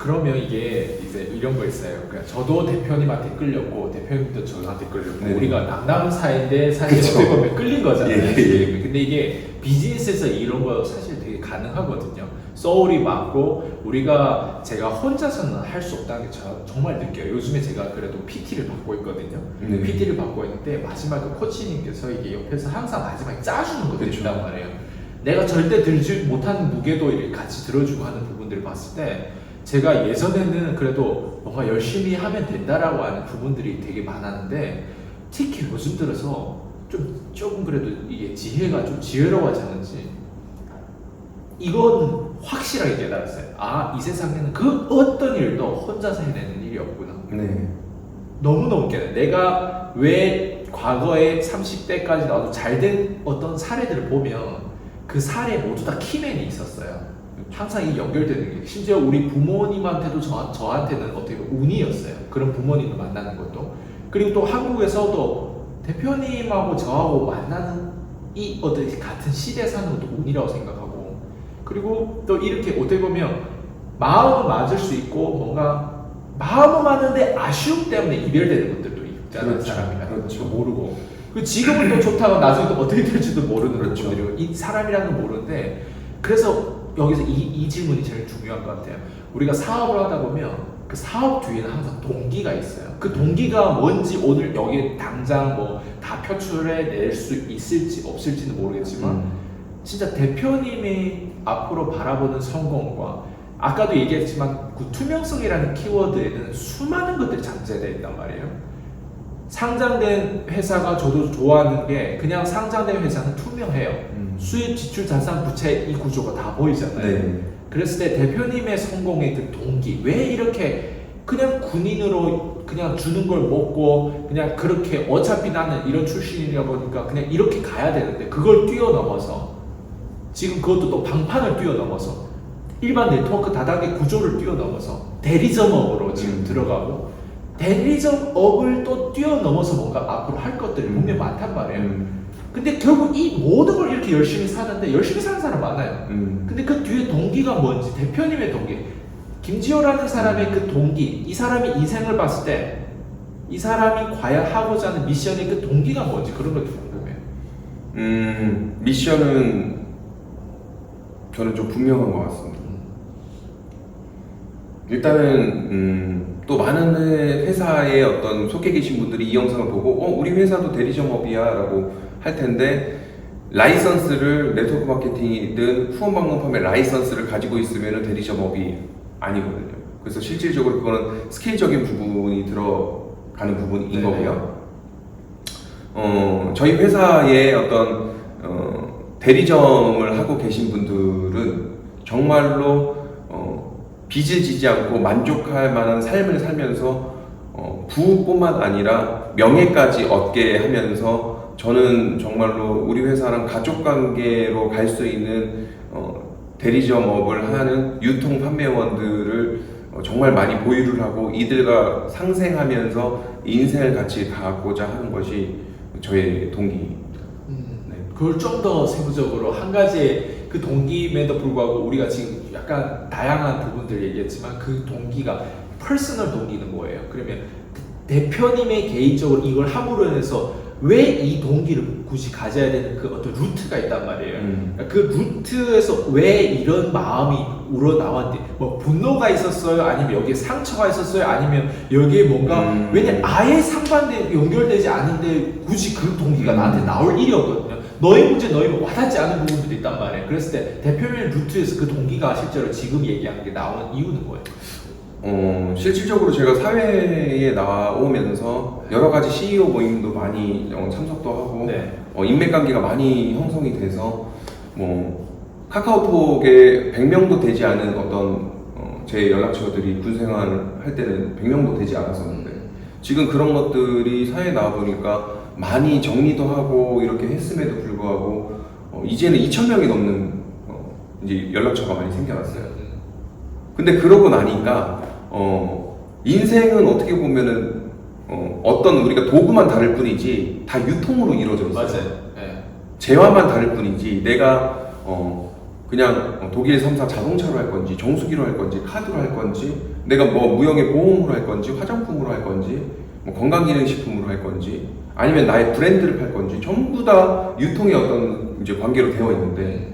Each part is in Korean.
그러면 이게 이제 이런 거 있어요. 그러니까 저도 대표님한테 끌렸고 대표님도 저한테 끌렸고 네. 우리가 남남 사이인데 사실 그쵸. 어떻게 보면 끌린 거잖아요. 예, 예. 지금. 근데 이게 비즈니스에서 이런 거 사실 되게 가능하거든요. 소울이 맞고 우리가 제가 혼자서는 할 수 없다는 게 저, 정말 느껴요. 요즘에 제가 그래도 PT를 받고 있거든요. 네. PT를 받고 있는데 마지막에 코치님께서 이게 옆에서 항상 마지막에 짜주는 그쵸. 있단 말이에요. 내가 절대 들지 못하는 무게도 같이 들어주고 하는 부분들을 봤을 때 제가 예전에는 그래도 뭔가 열심히 하면 된다라고 하는 부분들이 되게 많았는데 특히 요즘 들어서 좀 조금 그래도 이게 지혜가 좀 지혜로워졌는지 이건 확실하게 깨달았어요. 아, 이 세상에는 그 어떤 일도 혼자서 해내는 일이 없구나. 네. 너무너무 깨달아요. 내가 왜 과거에 30대까지 나도 잘 된 어떤 사례들을 보면 그 사례 모두 다 키맨이 있었어요. 항상 이 연결되는 게 심지어 우리 부모님한테도 저, 저한테는 어떻게 보면 운이었어요. 그런 부모님을 만나는 것도 그리고 또 한국에서도 대표님하고 저하고 만나는 이 어떤 같은 시대에 사는 것도 운이라고 생각하고 그리고 또 이렇게 어떻게 보면 마음은 맞을 수 있고 뭔가 마음은 맞는데 아쉬움 때문에 이별되는 것들도 있잖아요 그렇죠. 사람이랑 그렇죠. 모르고 그 지금은 또 좋다가 나중에 또 어떻게 될지도 모르는 그렇죠. 분들이고 이 사람이라는 걸 모르는데 그래서 여기서 이, 이 질문이 제일 중요한 것 같아요 우리가 사업을 하다 보면 그 사업 뒤에는 항상 동기가 있어요 그 동기가 뭔지 오늘 여기 당장 뭐 다 표출해 낼 수 있을지 없을지는 모르겠지만 음. 진짜 대표님이 앞으로 바라보는 성공과 아까도 얘기했지만 그 투명성이라는 키워드에는 수많은 것들이 잠재되어 있단 말이에요. 상장된 회사가 저도 좋아하는 게 그냥 상장된 회사는 투명해요. 음. 수입, 지출, 자산, 부채 이 구조가 다 보이잖아요. 네. 그랬을 때 대표님의 성공의 그 동기 왜 이렇게 그냥 군인으로 그냥 주는 걸 먹고 그냥 그렇게 어차피 나는 이런 출신이라 보니까 그냥 이렇게 가야 되는데 그걸 뛰어넘어서 지금 그것도 또 방판을 뛰어넘어서 일반 네트워크 다단계 구조를 뛰어넘어서 대리점업으로 지금 음. 들어가고 대리점 업을 또 뛰어넘어서 뭔가 앞으로 할 것들이 분명 많단 말이에요. 음. 근데 결국 이 모든 걸 이렇게 열심히 사는데 열심히 사는 사람 많아요. 음. 근데 그 뒤에 동기가 뭔지 대표님의 동기 김지호라는 사람의 그 동기 이 사람이 인생을 봤을 때 이 사람이 과연 하고자 하는 미션의 그 동기가 뭔지 그런 것도 궁금해요 음, 미션은 저는 좀 분명한 것 같습니다. 일단은 음, 또 많은 회- 회사의 어떤 속해 계신 분들이 이 영상을 보고 어 우리 회사도 대리점업이야라고 할 텐데 라이선스를 네트워크 마케팅이든 후원 방문 판매 라이선스를 가지고 있으면 대리점업이 아니거든요. 그래서 실질적으로 그거는 스케일적인 부분이 들어가는 부분인 네. 거고요. 어, 저희 회사의 어떤 어, 대리점을 하고 계신 분들은 정말로 어, 빚을 지지 않고 만족할 만한 삶을 살면서 어, 부뿐만 아니라 명예까지 얻게 하면서 저는 정말로 우리 회사랑 가족 관계로 갈 수 있는 어, 대리점업을 하는 유통 판매원들을 어, 정말 많이 보유를 하고 이들과 상생하면서 인생을 같이 가고자 하는 것이 저의 동기입니다. 네. 그걸 좀 더 세부적으로 한 가지의 그 동기임에도 불구하고 우리가 지금 약간 다양한 부분들 얘기했지만 그 동기가 퍼스널 동기는 뭐예요? 그러면 그 대표님의 개인적으로 이걸 함으로 인해서 왜 이 동기를 굳이 가져야 되는 그 어떤 루트가 있단 말이에요. 음. 그러니까 그 루트에서 왜 이런 마음이 우러나왔는지 뭐 분노가 있었어요 아니면 여기에 상처가 있었어요 아니면 여기에 뭔가 음. 왜냐 아예 상반된 연결되지 않은데 굳이 그 동기가 음. 나한테 나올 일이었거든요 너의 문제 너희는 와닿지 않은 부분들이 있단 말이에요 그랬을 때 대표님 루트에서 그 동기가 실제로 지금 얘기하는 게 나오는 이유는 뭐예요? 어, 실질적으로 제가 사회에 나오면서 여러 가지 CEO 모임도 많이 어, 참석도 하고 네. 어, 인맥 관계가 많이 형성이 돼서 뭐 카카오톡에 100명도 되지 않은 어떤 어, 제 연락처들이 군 생활을 할 때는 100명도 되지 않았었는데 지금 그런 것들이 사회에 나와 보니까 많이 정리도 하고 이렇게 했음에도 불구하고 어, 이제는 2,000명이 넘는 어, 이제 연락처가 많이 생겨났어요. 근데 그러고 나니까 어 인생은 어떻게 보면은 어, 어떤 우리가 도구만 다를 뿐이지 다 유통으로 이루어져 있어요. 맞아요 네. 재화만 다를 뿐이지 내가 어 그냥 어, 독일 3사 자동차로 할 건지 정수기로 할 건지 카드로 할 건지 내가 뭐 무형의 보험으로 할 건지 화장품으로 할 건지 뭐 건강기능식품으로 할 건지 아니면 나의 브랜드를 팔 건지 전부 다 유통의 어떤 이제 관계로 되어 있는데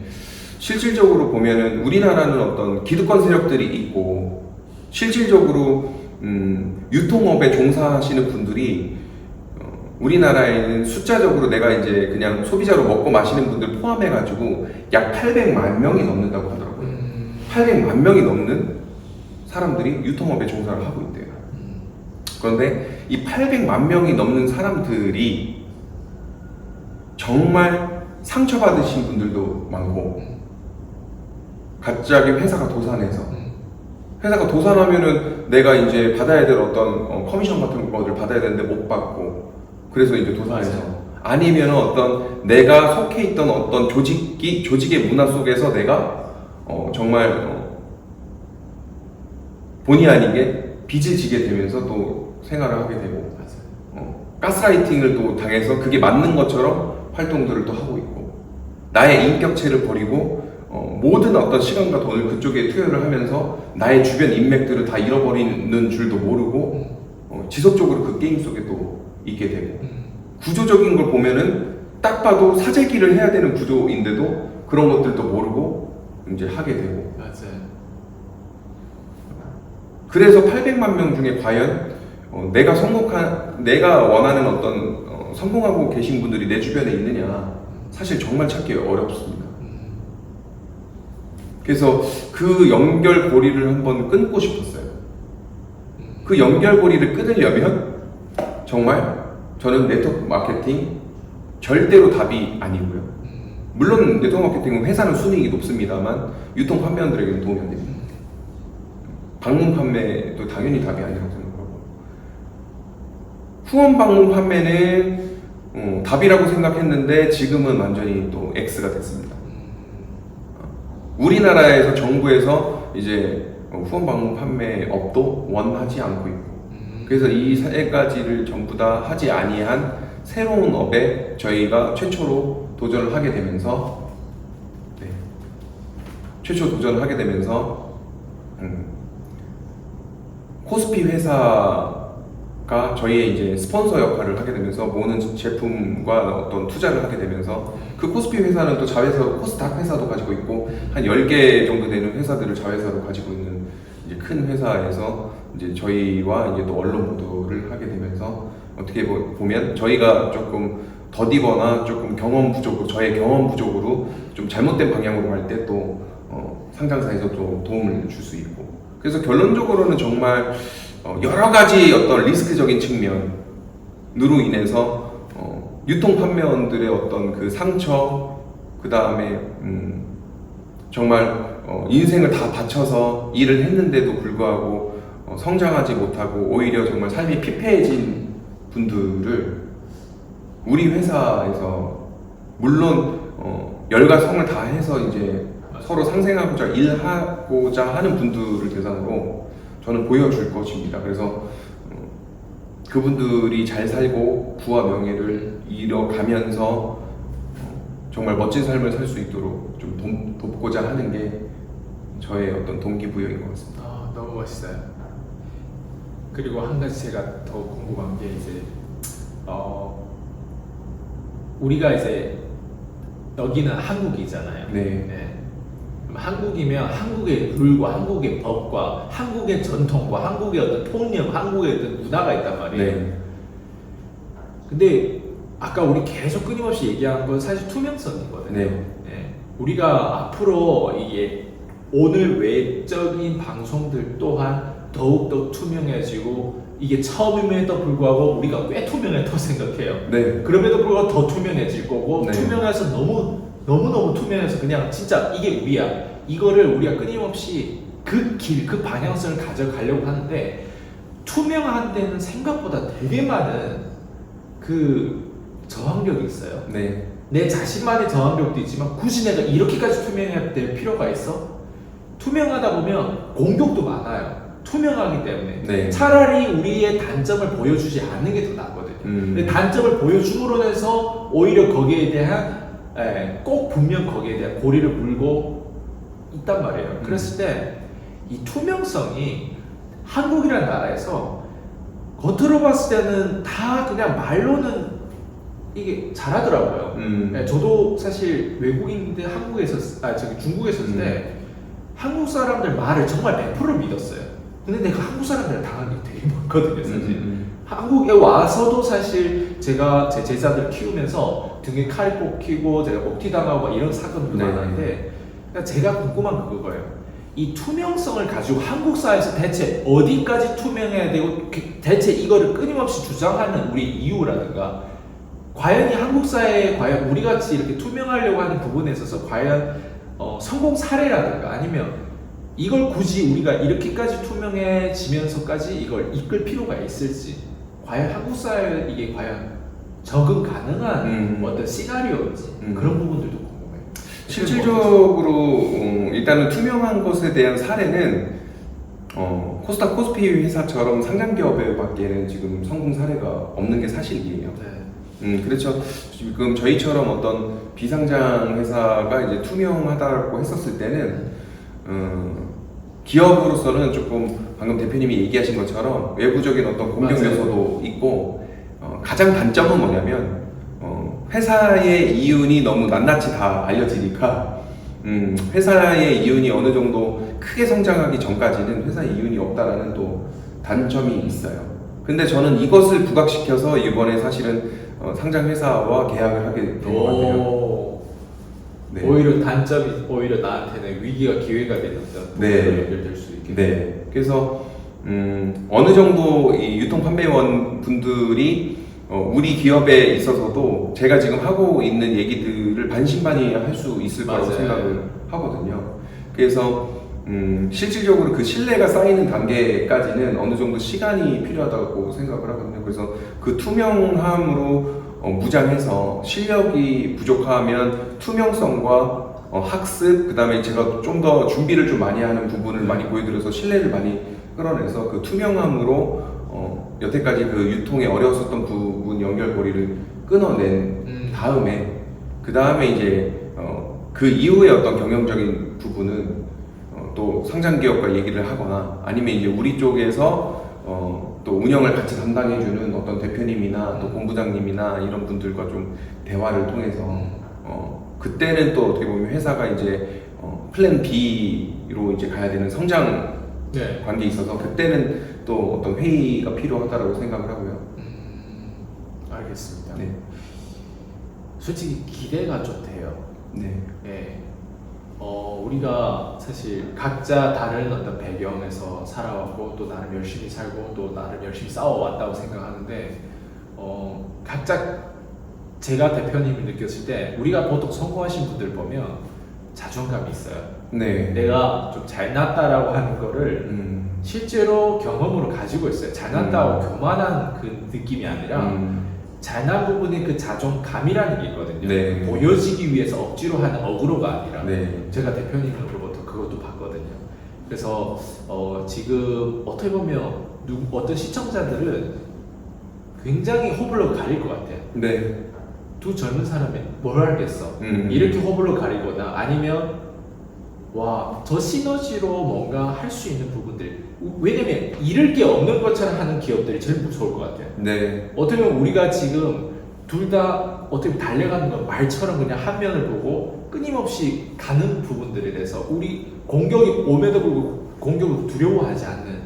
실질적으로 보면은 우리나라는 어떤 기득권 세력들이 있고 실질적으로 음, 유통업에 종사하시는 분들이 어, 우리나라에는 숫자적으로 내가 이제 그냥 소비자로 먹고 마시는 분들 포함해가지고 약 800만 명이 넘는다고 하더라고요. 음, 800만 명이 넘는 사람들이 유통업에 종사를 하고 있대요. 음, 그런데 이 800만 명이 넘는 사람들이 정말 상처받으신 분들도 많고 갑자기 회사가 도산해서. 음, 회사가 도산하면은 내가 이제 받아야 될 어떤 어, 커미션 같은 것들 받아야 되는데 못 받고 그래서 이제 도산해서. 아니면 어떤 내가 속해 있던 어떤 조직이 조직의 문화 속에서 내가 어, 정말 어, 본의 아니게 빚을 지게 되면서 또 생활을 하게 되고. 어, 가스라이팅을 또 당해서 그게 맞는 것처럼 활동들을 또 하고 있고 나의 인격체를 버리고 어, 모든 어떤 시간과 돈을 그쪽에 투여를 하면서 나의 주변 인맥들을 다 잃어버리는 줄도 모르고 어, 지속적으로 그 게임 속에 또 있게 되고 음, 구조적인 걸 보면은 딱 봐도 사재기를 해야 되는 구조인데도 그런 것들도 모르고 이제 하게 되고 맞아요. 그래서 800만 명 중에 과연 어, 내가 성공한 내가 원하는 어떤 어, 성공하고 계신 분들이 내 주변에 있느냐 사실 정말 찾기 어렵습니다. 음, 그래서 그 연결고리를 한번 끊고 싶었어요. 음, 그 연결고리를 끊으려면 정말 저는 네트워크 마케팅 절대로 답이 아니고요. 음, 물론 네트워크 마케팅은 회사는 순이익이 높습니다만 유통 판매원들에게는 도움이 안 됩니다. 방문 판매도 당연히 답이 아니라고 후원 방문 판매는 어, 답이라고 생각했는데 지금은 완전히 또 X가 됐습니다. 우리나라에서 정부에서 이제 어, 후원 방문 판매 업도 원하지 않고 있고 음, 그래서 이 세 가지를 전부 다 하지 아니한 새로운 업에 저희가 최초로 도전을 하게 되면서 네, 최초 도전을 하게 되면서 음, 코스피 회사 가 저희의 이제 스폰서 역할을 하게 되면서 모든 제품과 어떤 투자를 하게 되면서 그 코스피 회사는 또 자회사 코스닥 회사도 가지고 있고 한 10개 정도 되는 회사들을 자회사로 가지고 있는 이제 큰 회사에서 이제 저희와 이제 또 언론 보도를 하게 되면서 어떻게 보- 보면 저희가 조금 더디거나 조금 경험 부족으로 저의 경험 부족으로 좀 잘못된 방향으로 갈 때 또 어, 상장사에서 또 도움을 줄 수 있고. 그래서 결론적으로는 정말 어, 여러 가지 어떤 리스크적인 측면으로 인해서 어, 유통 판매원들의 어떤 그 상처 그 다음에 음, 정말 어, 인생을 다 바쳐서 일을 했는데도 불구하고 어, 성장하지 못하고 오히려 정말 삶이 피폐해진 분들을 우리 회사에서 물론 어, 열과 성을 다해서 이제 서로 상생하고자 일하고자 하는 분들을 대상으로 저는 보여줄 것입니다. 그래서 어, 그분들이 잘 살고 부와 명예를 이뤄가면서 어, 정말 멋진 삶을 살 수 있도록 좀 돕, 돕고자 하는 게 저의 어떤 동기부여인 것 같습니다. 아, 너무 멋있어요. 그리고 한 가지 제가 더 궁금한 게 이제 어 우리가 이제 여기는 한국이잖아요. 네. 그럼 한국이면 한국의 룰과 한국의 법과 한국의 전통과 한국의 어떤 통념, 한국의 어떤 문화가 있단 말이에요. 네. 근데 아까 우리 계속 끊임없이 얘기한 건 사실 투명성이거든요. 네. 네. 우리가 앞으로 이게 오늘 외적인 방송들 또한 더욱더 투명해지고 이게 처음임에도 불구하고 우리가 꽤 투명했다고 생각해요. 네. 그럼에도 불구하고 더 투명해질 거고 네. 투명해서 너무 너무 너무 투명해서 그냥 진짜 이게 우리야. 이거를 우리가 끊임없이 그 길, 그 방향성을 가져가려고 하는데 투명한 데는 생각보다 되게 많은 그 저항력이 있어요. 네. 내 자신만의 저항력도 있지만 굳이 내가 이렇게까지 투명해야 될 필요가 있어? 투명하다 보면 공격도 많아요. 투명하기 때문에 네. 차라리 우리의 단점을 보여주지 않는 게 더 낫거든요. 음. 단점을 보여줌으로 해서 오히려 거기에 대한 에, 꼭 분명 거기에 대한 고리를 물고 있단 말이에요. 그랬을 때 이 투명성이 한국이라는 나라에서 겉으로 봤을 때는 다 그냥 말로는 이게 잘하더라고요. 음. 네, 저도 사실 외국인들 한국에서 아 저기 중국에 있을 때 한국 사람들 말을 정말 100% 믿었어요. 근데 내가 한국 사람들 당한 게 되게 많거든요, 사실. 음. 한국에 와서도 사실 제가 제 제자들 키우면서 등에 칼 꽂히고 제가 목티 당하고 막 이런 사건도 네. 많았는데 그러니까 제가 궁금한 건 그거예요. 이 투명성을 가지고 한국 사회에서 대체 어디까지 투명해야 되고 그- 대체 이거를 끊임없이 주장하는 우리 이유라든가 과연 이 한국 사회에 과연 우리 같이 이렇게 투명하려고 하는 부분에 있어서 과연 어, 성공 사례라든가 아니면 이걸 굳이 우리가 이렇게까지 투명해지면서까지 이걸 이끌 필요가 있을지 과연 한국 사회에 이게 과연 적응 가능한 음. 어떤 시나리오인지 음. 그런 부분들도 궁금해요. 실질적으로 어, 일단은 투명한 것에 대한 사례는 어, 코스타 코스피 회사처럼 상장 기업에밖에는 지금 성공 사례가 없는 게 사실이에요. 네. 음, 그렇죠. 지금 저희처럼 어떤 비상장 회사가 이제 투명하다고 했었을 때는 음, 기업으로서는 조금 방금 대표님이 얘기하신 것처럼 외부적인 어떤 공격 맞아요. 요소도 있고 어, 가장 단점은 뭐냐면 어, 회사의 이윤이 너무 낱낱이 다 알려지니까 음, 회사의 이윤이 어느 정도 크게 성장하기 전까지는 회사의 이윤이 없다라는 또 단점이 있어요. 근데 저는 이것을 부각시켜서 이번에 사실은 어, 상장 회사와 계약을 하게 된 것 같아요. 오. 네. 오히려 단점이 오히려 나한테는 위기가 기회가 되는 네. 부분으로 연결될 수 있게. 네. 그래서 음, 어느 정도 이 유통 판매원 분들이 어, 우리 기업에 있어서도 제가 지금 하고 있는 얘기들을 반신반의할 수 있을 거라고 맞아요. 생각을 하거든요. 그래서 음, 실질적으로 그 신뢰가 쌓이는 단계까지는 어느 정도 시간이 필요하다고 생각을 하거든요. 그래서 그 투명함으로 어, 무장해서 실력이 부족하면 투명성과 어, 학습, 그 다음에 제가 좀 더 준비를 좀 많이 하는 부분을 많이 보여드려서 신뢰를 많이 끌어내서 그 투명함으로 어, 여태까지 그 유통에 어려웠었던 부분 연결고리를 끊어낸 음. 다음에 그 다음에 이제 어, 그 이후에 어떤 경영적인 부분은 어, 또 상장 기업과 얘기를 하거나 아니면 이제 우리 쪽에서 어, 또 운영을 같이 담당해주는 어떤 대표님이나 또 본부장님이나 이런 분들과 좀 대화를 통해서 어, 그때는 또 어떻게 보면 회사가 이제 어, 플랜 B로 이제 가야 되는 성장 네. 관계에 있어서 그때는 또 어떤 회의가 필요하다고 생각을 하고요. 음, 알겠습니다. 네. 솔직히 기대가 좀 돼요. 네. 예. 어, 우리가 사실 각자 다른 어떤 배경에서 살아왔고 또 나름 열심히 살고 또 나름 열심히 싸워왔다고 생각하는데 어, 각자 제가 대표님을 느꼈을 때 우리가 보통 성공하신 분들 보면 자존감이 있어요. 네. 내가 좀 잘났다라고 하는 거를 음. 실제로 경험으로 가지고 있어요. 잘났다고 교만한 그 느낌이 아니라 음. 잘난 부분의 그 자존감이라는 게 있거든요. 네. 보여지기 위해서 억지로 하는 어그로가 아니라 네. 제가 대표님으로부터 그것도 봤거든요. 그래서 어, 지금 어떻게 보면 누, 어떤 시청자들은 굉장히 호불호 가릴 것 같아요. 네. 두 젊은 사람이 뭘 알겠어? 음. 이렇게 호불호 가리거나 아니면 와저 시너지로 뭔가 할 수 있는 부분들 왜냐면 잃을 게 없는 것처럼 하는 기업들이 제일 무서울 것 같아요. 네. 어떻게 보면 우리가 지금 둘 다 어떻게 보면 달려가는 건 말처럼 그냥 한 면을 보고 끊임없이 가는 부분들에 대해서 우리 공격이 오면도 불구하고 공격을 두려워하지 않는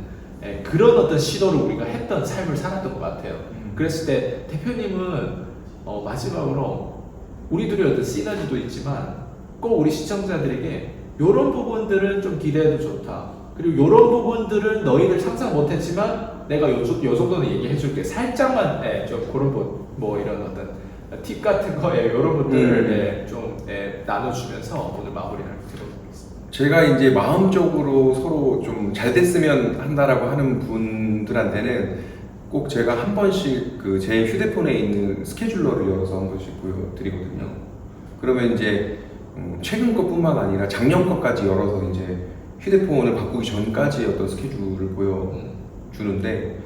예, 그런 어떤 시도를 우리가 했던 삶을 살았던 것 같아요. 음. 그랬을 때 대표님은 어, 마지막으로 우리들의 어떤 시너지도 있지만 꼭 우리 시청자들에게 이런 부분들은 좀 기대해도 좋다. 그리고 이런 부분들은 너희들 상상 못했지만 내가 요, 요 정도는 얘기해줄게. 살짝만 예, 좀 그런 부- 뭐 이런 어떤 팁 같은 거에 이런 것들을 음. 예, 좀 예, 나눠주면서 오늘 마무리를 들어보겠습니다. 제가 이제 마음적으로 서로 좀 잘 됐으면 한다라고 하는 분들한테는 꼭 제가 한 번씩 그 제 휴대폰에 있는 스케줄러를 열어서 한 번씩 보여드리거든요. 그러면 이제 음, 최근 것뿐만 아니라 작년 것까지 열어서 이제 휴대폰을 바꾸기 전까지의 어떤 스케줄을 보여주는데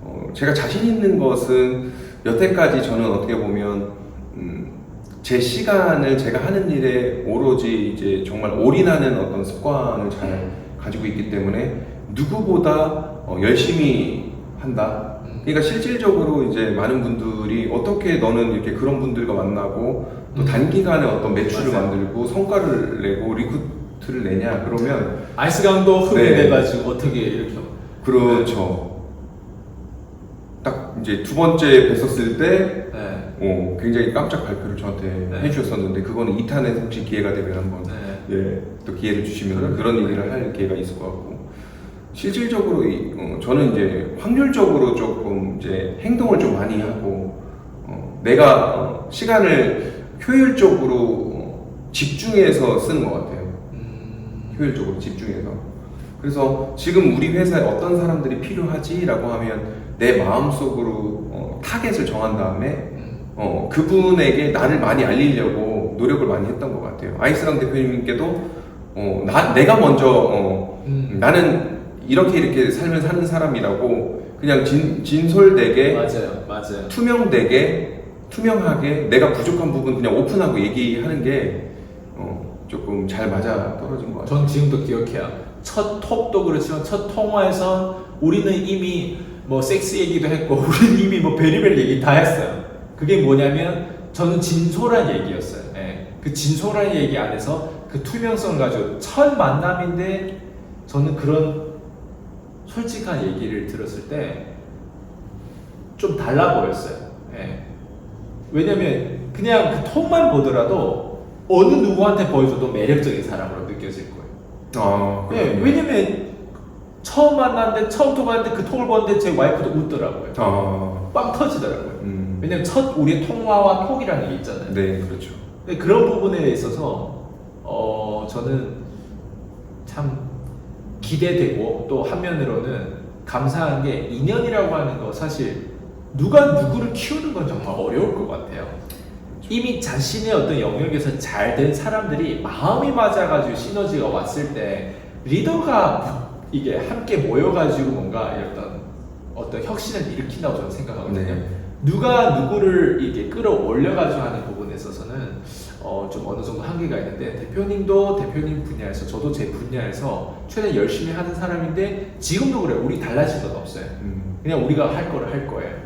어, 제가 자신 있는 것은 여태까지 저는 어떻게 보면 음, 제 시간을 제가 하는 일에 오로지 이제 정말 올인하는 어떤 습관을 잘 가지고 있기 때문에 누구보다 어, 열심히 한다. 음. 그러니까 실질적으로 이제 많은 분들이 어떻게 너는 이렇게 그런 분들과 만나고 또 음. 단기간에 어떤 매출을 맞아요. 만들고 성과를 내고 리크루트를 내냐 그러면 아이스강도 흡입 네. 돼가지고 어떻게 이렇게 그렇죠. 딱 이제 두 번째 뵀었을 때 네. 어, 굉장히 깜짝 발표를 저한테 네. 해주셨었는데 그거는 2탄에 혹시 기회가 되면 한번 네. 예, 또 기회를 주시면 그런 얘기를 할 기회가 있을 것 같고 실질적으로 이, 어, 저는 이제 확률적으로 조금 이제 행동을 좀 많이 하고 어, 내가 어, 시간을 효율적으로 어, 집중해서 쓰는 것 같아요. 음, 효율적으로 집중해서. 그래서 지금 우리 회사에 어떤 사람들이 필요하지라고 하면 내 마음속으로 어, 타겟을 정한 다음에 음, 어, 그분에게 나를 많이 알리려고 노력을 많이 했던 것 같아요. 아이스랑 대표님께도 어, 나, 내가 먼저 어, 음. 나는 이렇게 이렇게 삶을 사는 사람이라고 그냥 진, 진솔되게 맞아요, 맞아요. 투명되게 투명하게 내가 부족한 부분 그냥 오픈하고 얘기하는 게 어, 조금 잘 맞아 떨어진 것 같아요. 전 지금도 기억해요. 첫 톡도 그렇지만 첫 통화에서 우리는 이미 뭐 섹스 얘기도 했고 우리는 이미 뭐 베리벨 얘기 다 했어요. 그게 뭐냐면 저는 진솔한 얘기였어요. 예. 그 진솔한 얘기 안에서 그 투명성을 가지고 첫 만남인데 저는 그런 솔직한 얘기를 들었을 때 좀 달라 보였어요. 예. 왜냐면 그냥 그 톡만 보더라도 어느 누구한테 보여줘도 매력적인 사람으로 느껴질 거예요. 아, 예, 그렇군요. 왜냐면 처음 만났는데 처음 통화했는데 그 톡을 보는데 제 와이프도 웃더라고요. 아, 빵 터지더라고요. 음, 왜냐면 첫 우리의 통화와 톡이라는 게 있잖아요. 네, 그렇죠. 근데 그런 부분에 있어서 어 저는 참 기대되고 또 한면으로는 감사한 게 인연이라고 하는 거 사실 누가 누구를 키우는 건 정말 어려울 것 같아요. 이미 자신의 어떤 영역에서 잘 된 사람들이 마음이 맞아가지고 시너지가 왔을 때 리더가 이게 함께 모여가지고 뭔가 어떤 어떤 혁신을 일으킨다고 저는 생각하거든요. 네. 누가 누구를 이게 끌어올려가지고 하는 어, 좀 어느 정도 한계가 있는데 대표님도 대표님 분야에서 저도 제 분야에서 최대한 열심히 하는 사람인데 지금도 그래요. 우리 달라질 건 없어요. 음, 그냥 우리가 할 거를 할 거예요.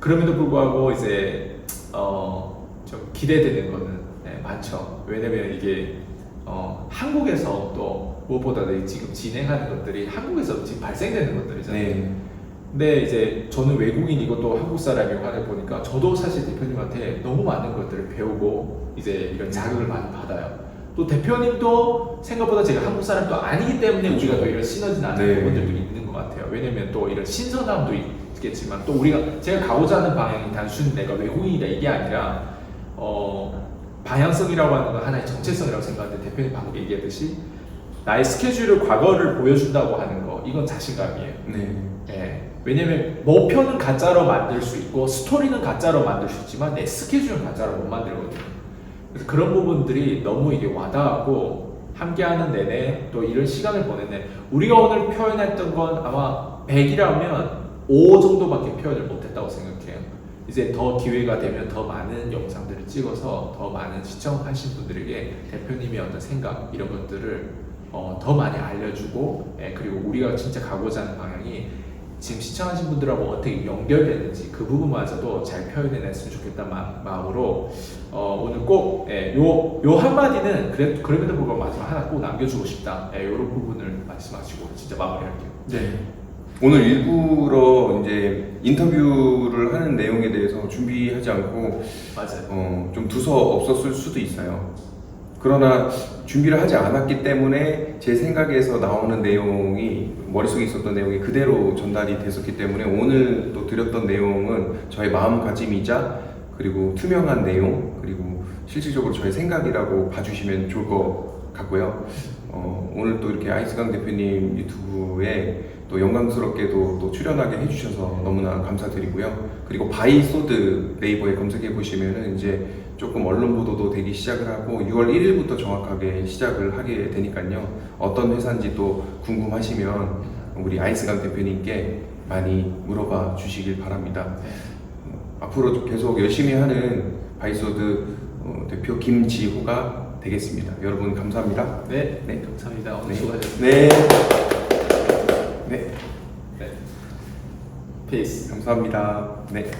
그럼에도 불구하고 이제 어, 좀 기대되는 거는 네, 많죠. 왜냐면 이게 어, 한국에서 또 무엇보다도 지금 진행하는 것들이 한국에서 지금 발생되는 것들이잖아요. 네. 근데 이제 저는 외국인이고 또 한국 사람이고 하다 보니까 저도 사실 대표님한테 너무 많은 것들을 배우고 이제 이런 자극을 많이 받아요. 또 대표님도 생각보다 제가 한국 사람도 아니기 때문에. 우리가 또 이런 시너지 나는 네. 부분들도 있는 것 같아요. 왜냐면 또 이런 신선함도 있겠지만 또 우리가 제가 가고자 하는 방향이 단순히 내가 외국인이다 이게 아니라 어 방향성이라고 하는 건 하나의 정체성이라고 생각하는데 대표님 방금 얘기했듯이 나의 스케줄을 과거를 보여준다고 하는 거 이건 자신감이에요. 네. 예. 왜냐면 목표는 가짜로 만들 수 있고 스토리는 가짜로 만들 수 있지만 내 스케줄은 가짜로 못 만들거든요. 그래서 그런 부분들이 너무 이게 와닿았고 함께하는 내내 또 이런 시간을 보냈네. 우리가 오늘 표현했던 건 아마 100이라면 5 정도밖에 표현을 못했다고 생각해요. 이제 더 기회가 되면 더 많은 영상들을 찍어서 더 많은 시청하신 분들에게 대표님의 어떤 생각 이런 것들을 어, 더 많이 알려주고 예, 그리고 우리가 진짜 가고자 하는 방향이 지금 시청하신 분들하고 어떻게 연결되는지 그 부분마저도 잘 표현해냈으면 좋겠다는 마, 마음으로 어, 오늘 꼭요요 한마디는 그래, 그럼에도 불구하고 마지막 하나 꼭 남겨주고 싶다 예, 이런 부분을 말씀하시고 진짜 마무리할게요 네. 오늘 일부러 이제 인터뷰를 하는 내용에 대해서 준비하지 않고 맞아요 어, 좀 두서 없었을 수도 있어요. 그러나 준비를 하지 않았기 때문에 제 생각에서 나오는 내용이 머릿속에 있었던 내용이 그대로 전달이 됐었기 때문에 오늘 또 드렸던 내용은 저의 마음가짐이자 그리고 투명한 내용 그리고 실질적으로 저의 생각이라고 봐주시면 좋을 것 같고요. 어, 오늘 또 이렇게 아이스강 대표님 유튜브에 또 영광스럽게도 또 출연하게 해주셔서 너무나 감사드리고요. 그리고 바이소드 네이버에 검색해 보시면은 이제 조금 언론 보도도 되기 시작을 하고 6월 1일부터 정확하게 시작을 하게 되니까요. 어떤 회사인지 또 궁금하시면 우리 아이스강 대표님께 많이 물어봐 주시길 바랍니다. 네. 앞으로 계속 열심히 하는 바이소드 어, 대표 김지호가 되겠습니다. 여러분 감사합니다. 네, 네. 감사합니다. 오늘 네. 수고하셨습니다. 네. 네. 네. 페이스. 감사합니다. 네.